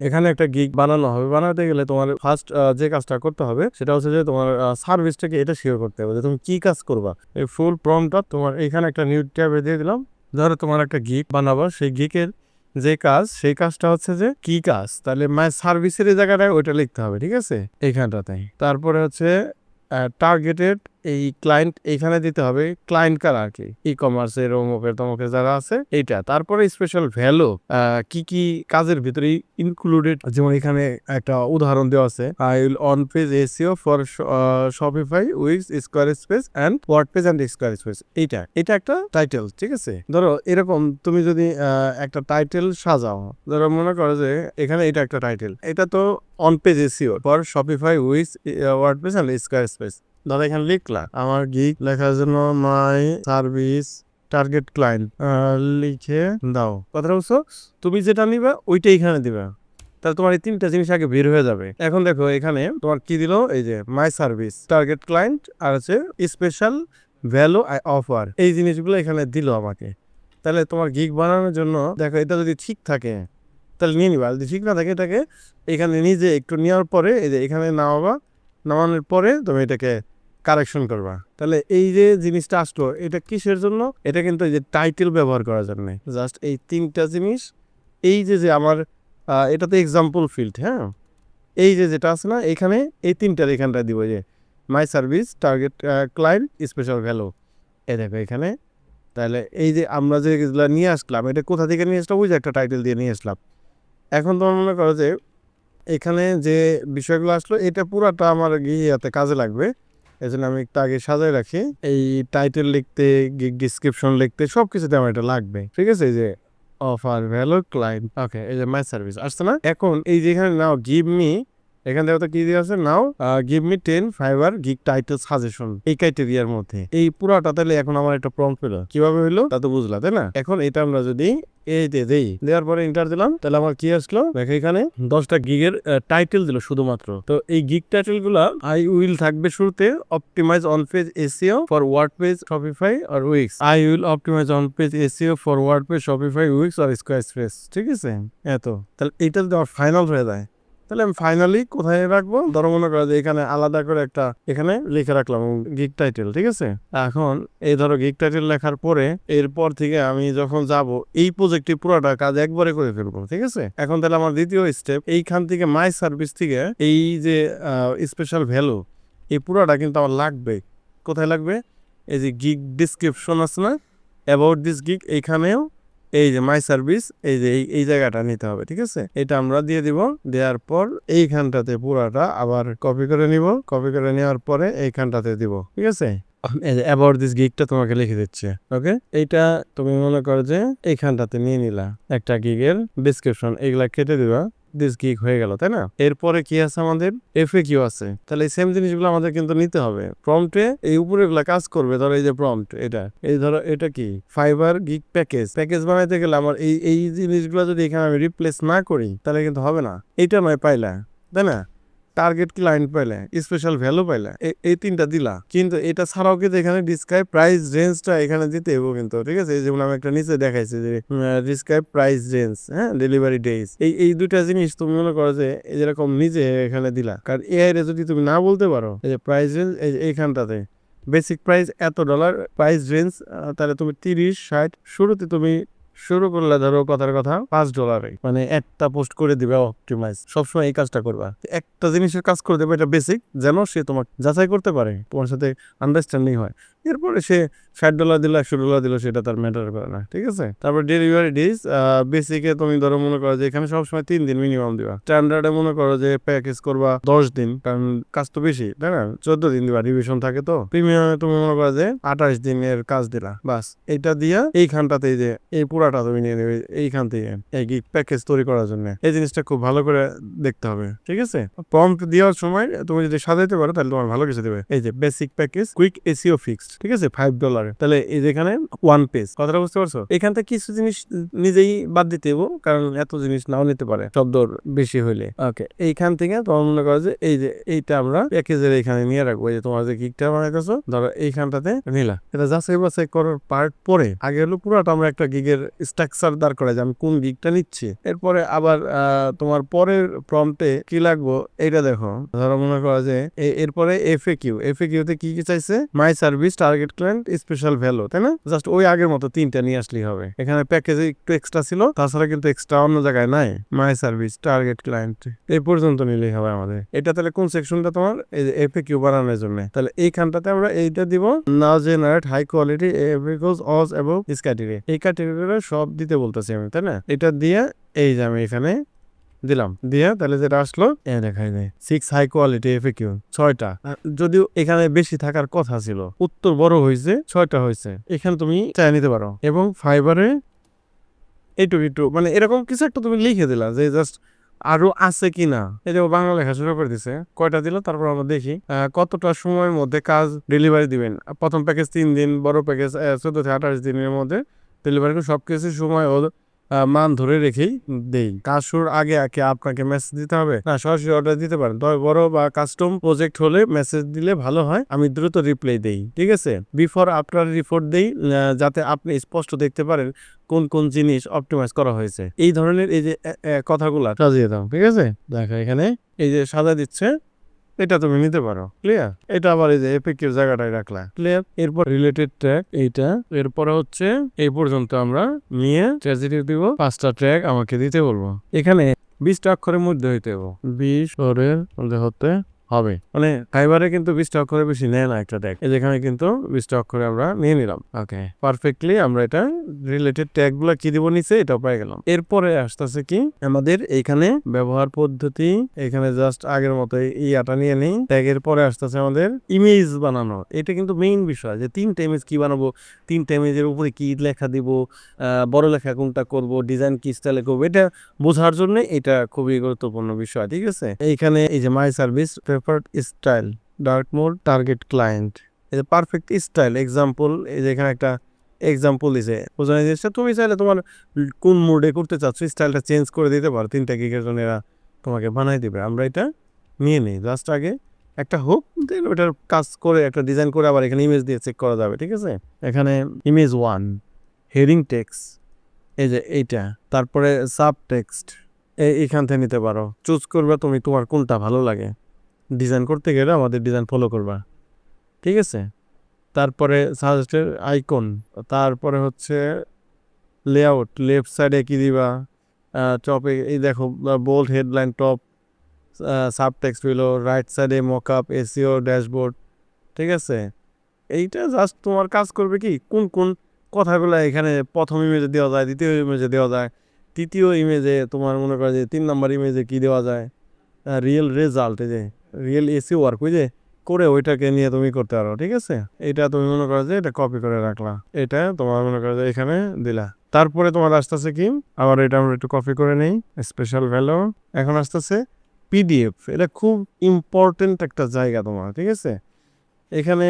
এখানে একটা গিগ বানানো হবে। বানাতে গেলে তোমার ফার্স্ট যে কাজটা করতে হবে, সেটা হচ্ছে যে তোমার সার্ভিসটাকে এটা শিওর করতে হবে যে তুমি কি কাজ করবা। এই ফুল প্রমটা তোমার এখানে একটা নিউ ট্যাবে দিয়ে দিলাম। ধরো তোমার একটা গিগ বানাবো। সেই গিকের যে কাজ, সেই কাজটা হচ্ছে যে কি কাজ? তাহলে মাই সার্ভিসের জায়গাটায় ওইটা লিখতে হবে, ঠিক আছে? এখানটাতে। তারপরে হচ্ছে টার্গেটেড এই ক্লায়েন্ট এইখানে দিতে হবে ক্লায়েন্ট কার আর কি। ই কমার্সের অমুকের তমুকের যারা আছে, এইটা। তারপরে স্পেশাল ভ্যালু কি কি কাজের ভিতরে ইনক্লুডেড যেমন এখানে একটা উদাহরণ দেওয়া আছে। I will on page SEO for Shopify with Squarespace and word page and Squarespace এইটা এটা একটা টাইটেল ঠিক আছে? ধরো, এরকম তুমি যদি একটা টাইটেল সাজাও, ধরো মনে করো যে এখানে এটা একটা টাইটেল এটা তো on page SEO for Shopify with word page and Squarespace দাদা, এখানে লিখলা, আমার গিক লেখার জন্য মাই সার্ভিস টার্গেট ক্লায়েন্ট লিখে দাও। কথাটা বুঝছ? তুমি যেটা নিবে, ওইটাই এখানে দিবে। তাহলে তোমার এই তিনটা জিনিস আগে বের হয়ে যাবে। এখন দেখো, এখানে তোমার কি দিলো? এই যে মাই সার্ভিস টার্গেট ক্লায়েন্ট আর হচ্ছে স্পেশাল ভ্যালু আই অফার এই জিনিসগুলো এখানে দিল আমাকে। তাহলে তোমার গিগ বানানোর জন্য, দেখো, এটা যদি ঠিক থাকে, তাহলে নিয়ে নিবা। যদি ঠিক না থাকে, এটাকে এখানে নিজে একটু নেওয়ার পরে, এই যে, এখানে নামাবা। নামানোর পরে তুমি এটাকে কারেকশন করবা। তাহলে এই যে জিনিসটা আসলো, এটা কিসের জন্য? এটা কিন্তু এই যে টাইটেল ব্যবহার করার জন্য। জাস্ট এই তিনটা জিনিস, এই যে যে আমার এটা তো এক্সাম্পল ফিল্ড হ্যাঁ? এই যে, যেটা আছে না, এখানে এই তিনটার এখানটা দিব যে my service target client special value এ দেখো এখানে, তাহলে এই যে আমরা যে নিয়ে আসলাম, এটা কোথা থেকে নিয়ে আসলাম? ওই যে একটা টাইটেল দিয়ে নিয়ে আসলাম। এখন তোমার মনে করো যে, এখানে যে বিষয়গুলো আসলো, এটা পুরাটা আমার গিয়াতে কাজে লাগবে। এই জন্য আমি একটু আগে সাজায় রাখি। এই টাইটেল লিখতে ডিসক্রিপশন লিখতে সব কিছুতে আমার এটা লাগবে। ঠিক আছে? যে অফার ভ্যালু ক্লাইন্ট ওকে এই যে মাই সার্ভিস আসছে না? এখন এই যেখানে নাও গিভ মি এখান থেকে তো কি দিয়ে আছে? Now give me ten Fiverr gig title suggestion এই ক্রাইটেরিয়ার মধ্যে। এই পুরাটা তাহলে এখন আমার একটা প্রম্পট পেল কীভাবে হইল? তা তো বুঝলা, তাই না? এখন এটা আমরা যদি এই দে দেই, দেওয়ার পরে ইন্টার দিলাম, তাহলে আমার কি আসলো? দেখো এখানে দশটা গিগের টাইটেল দিল শুধুমাত্র। তো এই গিগ টাইটেলগুলা আই উইল থাকবে শুরুতে optimize on page SEO for word page Shopify R Wix I will optimize on page SEO for word page Shopify Wix R Squarespace ঠিক আছে? এত। তাহলে এইটা যদি আমার ফাইনাল হয়ে যায় তাহলে আমি ফাইনালি কোথায় রাখব? ধরো মনে করো যে এখানে আলাদা করে একটা এখানে লিখে রাখলাম গিগ টাইটেল ঠিক আছে? এখন এই ধরো গিগ টাইটেল লেখার পরে এরপর থেকে আমি যখন যাব, এই প্রজেক্টে পুরোটা কাজ একবারে করে ফেলব, ঠিক আছে? এখন তাহলে আমার দ্বিতীয় স্টেপ এইখান থেকে মাই সার্ভিস থেকে এই যে স্পেশাল ভ্যালু এই পুরোটা কিন্তু আমার লাগবে। কোথায় লাগবে? এই যে গিগ ডিসক্রিপশন আছে না? অ্যাবাউট দিস গিগ এইখানেও এই যে মাই সার্ভিস এই যে এই- জায়গাটা নিতে হবে, ঠিক আছে? এটা আমরা দিয়ে দিব। দেওয়ার পর এইখানটাতে পুরাটা আবার কপি করে নিব। কপি করে নেওয়ার পরে এইখানটাতে দিব, ঠিক আছে? অ্যাবাউট দিস তোমাকে লিখে দিচ্ছে ওকে এইটা তুমি মনে করো যে এইখানটাতে নিয়ে নিলা একটা গিগের ডিসক্রিপশন এগুলা কেটে দিবা। দিস গিগ হয়ে গেল, তাই না? এরপরে কি আছে আমাদের? এফএ কিউ আছে। তাহলে এই সেম জিনিসগুলো আমাদের কিন্তু নিতে হবে। প্রম্পটে এই উপরে গুলা কাজ করবে, ধরো এই যে প্রম্পট এটা। এই ধরো এটা কি? ফাইবার গিগ প্যাকেজ প্যাকেজ বানাইতে গেলে আমার এই এই জিনিসগুলো যদি এখানে আমি রিপ্লেস না করি, তাহলে কিন্তু হবে না। এটা নয় পাইলা, তাই না? টার্গেট ক্লায়েন্ট পাইলে স্পেশাল ভ্যালু পাইলে এই তিনটা দিলা। কিন্তু এটা ছাড়াও কিন্তু এখানে ডিসক্রাইব প্রাইস রেঞ্জটা এখানে দিতে হবে কিন্তু, ঠিক আছে? যেমন আমি একটা নিচে দেখাইছি যে ডিসক্রাইব প্রাইস রেঞ্জ হ্যাঁ? ডেলিভারি ডেজ এই এই দুটা জিনিস তুমি মনে করো যে যেরকম নিজে এখানে দিলা। কারণ এআই রে যদি তুমি না বলতে পারো, এই যে প্রাইস রেঞ্জ এইখানটাতে বেসিক প্রাইস এত ডলার প্রাইস রেঞ্জ তাহলে তুমি তিরিশ, ষাট, শুরুতে তুমি শুরু করলে ধরো কথার কথা পাঁচ ডলারে মানে একটা পোস্ট করে দিবে অপটিমাইজ সবসময় এই কাজটা করবা। একটা জিনিসের কাজ করে দেবে, এটা বেসিক যেন সে তোমার যাচাই করতে পারে, তোমার সাথে আন্ডারস্ট্যান্ডিং হয়। এরপরে সে ষাট ডলার দিল, একশো ডলার দিল, সেটা তার ম্যাটার করে না, ঠিক আছে? তারপর ডেলিভারি ডিস বেসিকে তুমি ধরো মনে করো যে এখানে সবসময় তিন দিন মিনিমাম দিবা। স্ট্যান্ডার্ডে মনে করো যে প্যাকেজ করবা দশ দিন, কারণ কাজ তো বেশি, তাই না? চোদ্দ দিন দিবা রিভিশন থাকে তো। প্রিমিয়ামে তুমি মনে করো যে আঠাশ দিনের কাজ দিলা, বাস। এটা দিয়া এইখানটাতে যে এই পুরাটা তুমি নিয়ে নেবে, এইখান থেকে এই গিগ প্যাকেজ তৈরি করার জন্য। এই জিনিসটা খুব ভালো করে দেখতে হবে, ঠিক আছে? প্রম্পট দেওয়ার সময় তুমি যদি সাজাইতে পারো, তাহলে তোমার ভালো কিছু দেবে। এই যে basic package quick SEO fixed ঠিক আছে? ফাইভ ডলারে তাহলে এই যেখানে ওয়ান পেজ কথাটা বুঝতে পারছ? এখান থেকে কিছু জিনিস নিজেই বাদ দিতে হব কারণ এত জিনিস নাও নিতে পারে শব্দ বেশি হইলে। ওকে এইখান থেকে তোমার মনে করো যে এই যে এইটা আমরা প্যাকেজের এখানে নিয়ে রাখব। যে তোমার যে গিকটা বানাইতেছো, ধরো এইখানটাতে নিলা। এটা যাচাই বাছাই করার পার্ট পরে, আগে হলো পুরোটা আমরা একটা গিগের স্ট্রাকচার দাঁড় করাই, যে আমি কোন গিগটা নিচ্ছি। এরপরে আবার তোমার পরের প্রম্পটে কি লাগবো? এইটা দেখো। ধরো মনে করো যে এরপরে F A Q F A কিউতে কি কি চাইছে? My service target client special value তাই না? জাস্ট ওই আগের মতো তিনটা নিয়ে আসলেই হবে। এখানে প্যাকেজে একটু এক্সট্রা ছিল, তাছাড়া কিন্তু এক্সট্রা অন্য জায়গায় নাই। মাই সার্ভিস টার্গেট ক্লায়েন্ট এই পর্যন্ত নিলেই হবে আমাদের। এটা তাহলে কোন সেকশনটা তোমার? এই যে কিউ বানানোর জন্য। তাহলে এইখানটাতে আমরা এইটা দিব, না জেনারেট হাই কোয়ালিটি এভিকোজ অজ এবং দিস ক্যাটেগরি এই ক্যাটেগরিটা সব দিতে বলতেছি আমি, তাই না? এটা দিয়ে এই যে আমি এখানে দিলাম। দিয়ে তাহলে যেটা আসলো দেখাই যায় six high quality F Q ছয়টা যদিও এখানে বেশি থাকার কথা ছিল, উত্তর বড় হয়েছে, ছয়টা হয়েছে। এখানে তুমি চাই নিতে পারো। এবং ফাইবারে এইটুকু একটু মানে এরকম কিছু একটা তুমি লিখে দিলা যে জাস্ট আরও আছে কি না এই যে বাংলা লেখা শুরু করে দিছে, কয়টা দিল? তারপর আমরা দেখি কতটা সময়ের মধ্যে কাজ ডেলিভারি দিবেন। প্রথম প্যাকেজ তিন দিন, বড় প্যাকেজ চোদ্দ থেকে আঠাশ দিনের মধ্যে ডেলিভারি সবকিছু সময় মান ধরে রেখেই দেই। কাজ শুরুর আগে আগে আপনাকে মেসেজ দিতে হবে। না, সরাসরি অর্ডার দিতে পারেন। তবে বড় বা কাস্টম প্রজেক্ট হলে মেসেজ দিলে ভালো হয়। আমি দ্রুত রিপ্লাই দেই, ঠিক আছে? বিফোর আফটার রিপোর্ট দেই যাতে আপনি স্পষ্ট দেখতে পারেন কোন কোন জিনিস অপটিমাইজ করা হয়েছে। এই ধরনের এই যে কথাগুলা সাজিয়ে দাও, ঠিক আছে? দেখো এখানে, এই যে সাজা দিচ্ছে। এটা তুমি নিতে পারো ক্লিয়ার এটা আবার এই যে এপিকের জায়গাটায় রাখলা ক্লিয়ার এরপর রিলেটেড ট্র্যাক এইটা, এরপরে হচ্ছে এই পর্যন্ত আমরা নিয়ে ট্র্যাজেডি দিব, পাঁচটা ট্র্যাক আমাকে দিতে বলব। এখানে বিশটা অক্ষরের মধ্যে হইতে হবে। বিশ অক্ষরের মধ্যে হতে হবে। মানে ফাইবারে কিন্তু বিশটা অক্ষরে বেশি নেয় না একটা ট্যাগ যেখানে কিন্তু বিশটা অক্ষরে আমরা নিয়ে নিলাম। ওকে। পারফেক্টলি আমরা এটা রিলেটেড ট্যাগগুলা কি দিব নিচে এটা পেয়ে গেলাম। এরপরে আসতেছে কি আমাদের এইখানে ব্যবহার পদ্ধতি এখানে জাস্ট আগের মতো ইয়াটা নিয়ে নেই। ট্যাগের পরে আসতেছে আমাদের ইমেজ বানানো। এটা কিন্তু মেইন বিষয় যে তিনটা ইমেজ কি বানাবো তিনটা ইমেজের উপরে কি লেখা দিব বড় লেখা কোনটা করব ডিজাইন কি স্টাইলে করব এটা বোঝার জন্য এটা খুবই গুরুত্বপূর্ণ বিষয় ঠিক আছে? এইখানে এই যে my service preferred style dark mode target client এই যে পারফেক্ট স্টাইল এক্সাম্পল এই যে এখানে একটা এক্সাম্পল দিছে। বোঝানো জিনিসটা তুমি চাইলে তোমার কোন মুডে করতে চাচ্ছ স্টাইলটা চেঞ্জ করে দিতে পারো। তিনটা গিগের জন্য এরা তোমাকে বানাই দিবে। আমরা এটা নিয়ে নিই। জাস্ট আগে একটা হোক দেন ওটার কাজ করে, একটা ডিজাইন করে আবার এখানে ইমেজ দিয়ে চেক করা যাবে, ঠিক আছে? এখানে ইমেজ ওয়ান হেডিং টেক্সট এই যে এইটা। তারপরে সাব টেক্সট এইখান থেকে নিতে পারো। চুজ করবে, তুমি তোমার কোনটা ভালো লাগে। ডিজাইন করতে গেলে আমাদের ডিজাইন ফলো করবা। ঠিক আছে? তারপরে সাজেস্টের আইকন তারপরে হচ্ছে লেআউট লেফট সাইডে কী দিবা? টপে এই দেখো bold headline top sub text হইল রাইট সাইডে মকআপ এসিও ড্যাশবোর্ড ঠিক আছে? এইটা জাস্ট তোমার কাজ করবে কি? কোন কোন কথাগুলো এখানে প্রথম ইমেজে দেওয়া যায়, দ্বিতীয় ইমেজে দেওয়া যায়, তৃতীয় ইমেজে তোমার মনে করো যে তিন নাম্বার ইমেজে কি দেওয়া যায়? রিয়েল রেজাল্ট এই যে রিয়েল এসি ওয়ার্ক যে করে ওইটাকে নিয়ে তুমি করতে পারো, ঠিক আছে? এটা তুমি মনে করো যে এটা কপি করে রাখলা। এটা তোমার মনে করো যে এখানে দিলা। তারপরে তোমার আসতেছে কি? আবার এটা আমরা একটু কপি করে নেই। স্পেশাল ভ্যালু এখন আসতেছে পিডিএফ এটা খুব ইম্পর্টেন্ট একটা জায়গা তোমার, ঠিক আছে? এখানে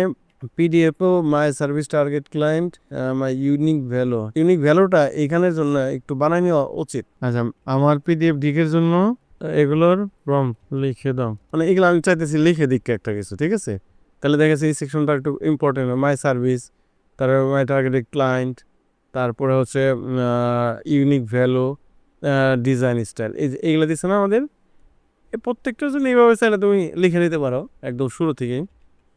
পিডিএফও my service target client my unique value unique ভ্যালুটা এখানের জন্য একটু বানাই নেওয়া উচিত। আচ্ছা আমার পিডিএফ ডিকের জন্য এগুলোর ফর্ম লিখে দাও। মানে এগুলো আমি চাইতেছি লিখে দিক একটা কিছু, ঠিক আছে? তাহলে দেখা যাচ্ছে এই সেকশনটা একটু ইম্পর্টেন্ট মাই সার্ভিস তারপরে মাই টার্গেটেড ক্লায়েন্ট তারপরে হচ্ছে ইউনিক ভ্যালু ডিজাইন স্টাইল এই এইগুলো দিচ্ছে না আমাদের? প্রত্যেকটার জন্য এইভাবে চাইলে তুমি লিখে নিতে পারো, একদম শুরু থেকেই।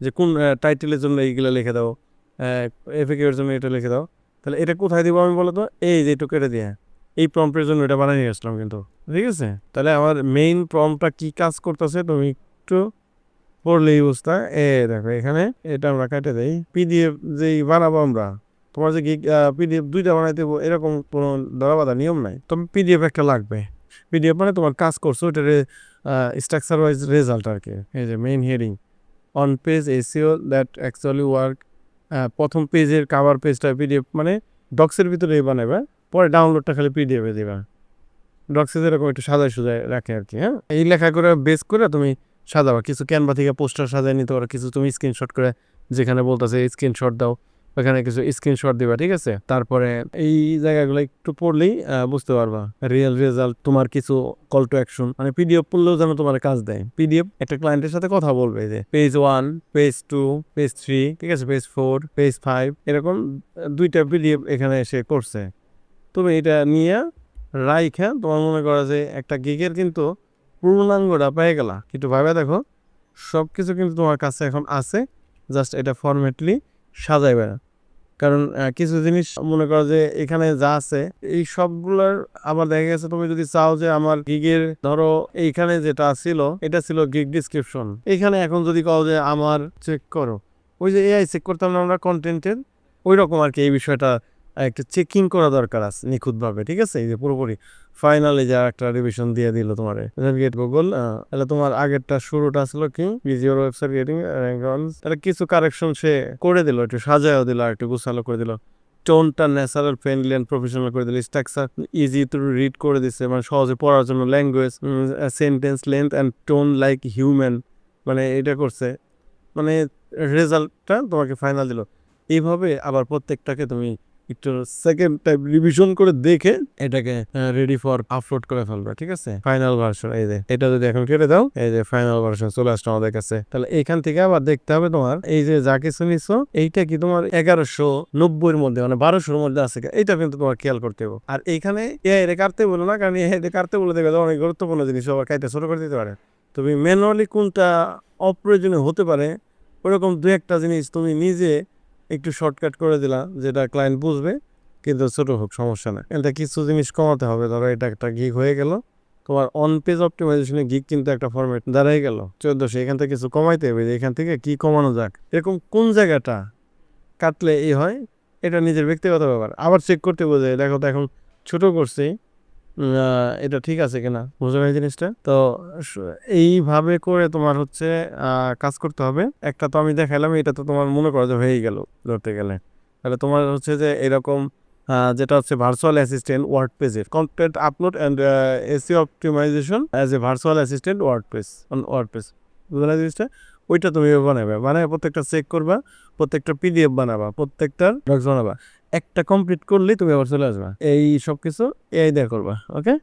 যে কোন টাইটেলের জন্য এইগুলো লিখে দাও এফেকের জন্য এটা লিখে দাও। তাহলে এটা কোথায় দিব আমি বলো তো? এই যে একটু কেটে দিয়ে। এই প্রম্পটের জন্য এটা বানিয়ে নিয়ে আসলাম কিন্তু, ঠিক আছে? তাহলে আমার মেইন প্রম্পটটা কি কাজ করতেছে তুমি একটু পড়লে এই অবস্থা এ দেখো, এখানে এটা আমরা কেটে দেই। পিডিএফ যেই বানাবো আমরা, তোমার যে পিডিএফ দুইটা বানাইতে এরকম কোনো ধরাবাধা নিয়ম নাই। তবে পিডিএফ একটা লাগবে। পিডিএফ মানে তোমার কাজ করছ ওটার স্ট্রাকচার ওয়াইজ রেজাল্ট আর কি। এই যে main heading on page SEO that actually work প্রথম পেজের কাভার পেজটা পিডিএফ মানে ডক্সের ভিতরে বানাবে পরে ডাউনলোডটা খালি পিডিএফে দিবা। ডক্সে যেরকম একটু সাজায় সুজায় রাখে আর কি হ্যাঁ? এই লেখা করে বেস করে তুমি সাজাবা। কিছু ক্যানভা থেকে পোস্টার সাজায় নিতে পারো, কিছু তুমি স্ক্রিনশট করে যেখানে বলতেছে স্ক্রিনশট দাও, ওখানে কিছু স্ক্রিনশট দিবা, ঠিক আছে? তারপরে এই জায়গাগুলো একটু পড়লেই বুঝতে পারবা। রিয়েল রেজাল্ট তোমার কিছু কল টু অ্যাকশন মানে পিডিএফ পড়লেও যেন তোমার কাজ দেয়। পিডিএফ, একটা ক্লায়েন্টের সাথে কথা বলবে যে page one page two page three ঠিক আছে? পেজ ফোর পেজ ফাইভ এরকম দুইটা পিডিএফ এখানে এসে করছে। তুমি এটা নিয়ে রাইখা, তোমার মনে করো যে একটা গিগের কিন্তু পূর্ণাঙ্গটা পেয়ে গেলা। কিন্তু ভাবে দেখো সব কিছু কিন্তু তোমার কাছে এখন আছে জাস্ট এটা ফরম্যাটলি সাজাইবে না। কারণ কিছু জিনিস মনে করো যে এখানে যা আছে, এই সবগুলোর আবার দেখা গেছে তুমি যদি চাও যে আমার গিগের ধরো এইখানে যেটা ছিল, এটা ছিল গিগ ডিসক্রিপশন এখানে এখন যদি কও যে আমার চেক করো, ওই যে এআই চেক করতাম না আমরা কন্টেন্টের ওই রকম আর কি এই বিষয়টা একটা চেকিং করা দরকার আছে নিখুঁতভাবে, ঠিক আছে? এই যে পুরোপুরি ফাইনালি যা একটা রিভিশন দিয়ে দিল তোমার। গেট গুগল তাহলে তোমার আগেরটা শুরুটা ছিল কি? ভিজিওর ওয়েবসাইট গেটিং তাহলে কিছু কারেকশন সে করে দিল, একটু সাজায়ও দিল একটু গুছালো করে দিল। টোনটা ন্যাচারাল ফ্রেন্ডলি অ্যান্ড প্রফেশনাল করে দিল স্ট্রাকচার ইজি টু রিড করে দিছে মানে সহজে পড়ার জন্য language sentence length and tone like human মানে এটা করছে। মানে রেজাল্টটা তোমাকে ফাইনাল দিল। এইভাবে আবার প্রত্যেকটাকে তুমি একটু সেকেন্ড টাইম রিভিশন করে দেখে এটাকে রেডি ফর আপলোড করে ফেলবে, ঠিক আছে? ফাইনাল ভার্সন এই যে, এটা যদি এখন কেটে দাও, এই যে ফাইনাল ভার্সন চলে আমাদের কাছে। তাহলে থেকে আবার দেখতে হবে তোমার, এই যে যা কিছু নিছো, এইটা কি তোমার এগারোশো মধ্যে মানে বারোশোর মধ্যে আছে এইটা কিন্তু তোমার খেয়াল করতে হবে। আর এইখানে এআই রে কাটতে বলো না, কারণ এআই রে কাটতে বলে দেবে অনেক গুরুত্বপূর্ণ জিনিস, সবার কাইতে ছোট করে দিতে পারে। তুমি ম্যানুয়ালি কোনটা অপ্রয়োজনীয় হতে পারে, ওরকম দু একটা জিনিস তুমি নিজে একটু শর্টকাট করে দিলাম, যেটা ক্লায়েন্ট বুঝবে, কিন্তু ছোটো হোক, সমস্যা নেই। এটা কিছু জিনিস কমাতে হবে, ধরো এটা একটা গিগ হয়ে গেল, তোমার অন পেজ অপটিমাইজেশনে গিগ কিন্তু একটা ফরম্যাট দাঁড়াই গেল। চোদ্দশো, এখান থেকে কিছু কমাইতে হবে যে এখান থেকে কি কমানো যাক? এরকম কোন জায়গাটা কাটলে এই হয়? এটা নিজের ব্যক্তিগত ব্যাপার। আবার চেক করতে বোঝে দেখো তো এখন ছোটো করছি এটা ঠিক আছে কিনা? বুঝতে পারি জিনিসটা? তো এইভাবে করে তোমার হচ্ছে কাজ করতে হবে। একটা তো আমি দেখালাম এটা তো তোমার মনে করো যে হয়েই গেল ধরতে গেলে। তাহলে তোমার হচ্ছে যে এরকম যেটা হচ্ছে ভার্চুয়াল অ্যাসিস্ট্যান্ট ওয়ার্ড পেজের content upload and AC optimization as a virtual assistant word page on word page বুঝলে জিনিসটা? ওইটা তুমি বানাবে। বানাবে প্রত্যেকটা চেক করবা, প্রত্যেকটা পিডিএফ বানাবা প্রত্যেকটা ডক্স বানাবা। একটা কমপ্লিট করলেই তুমি আবার চলে আসবা। এই সব কিছু এআই দেয়া করবা ওকে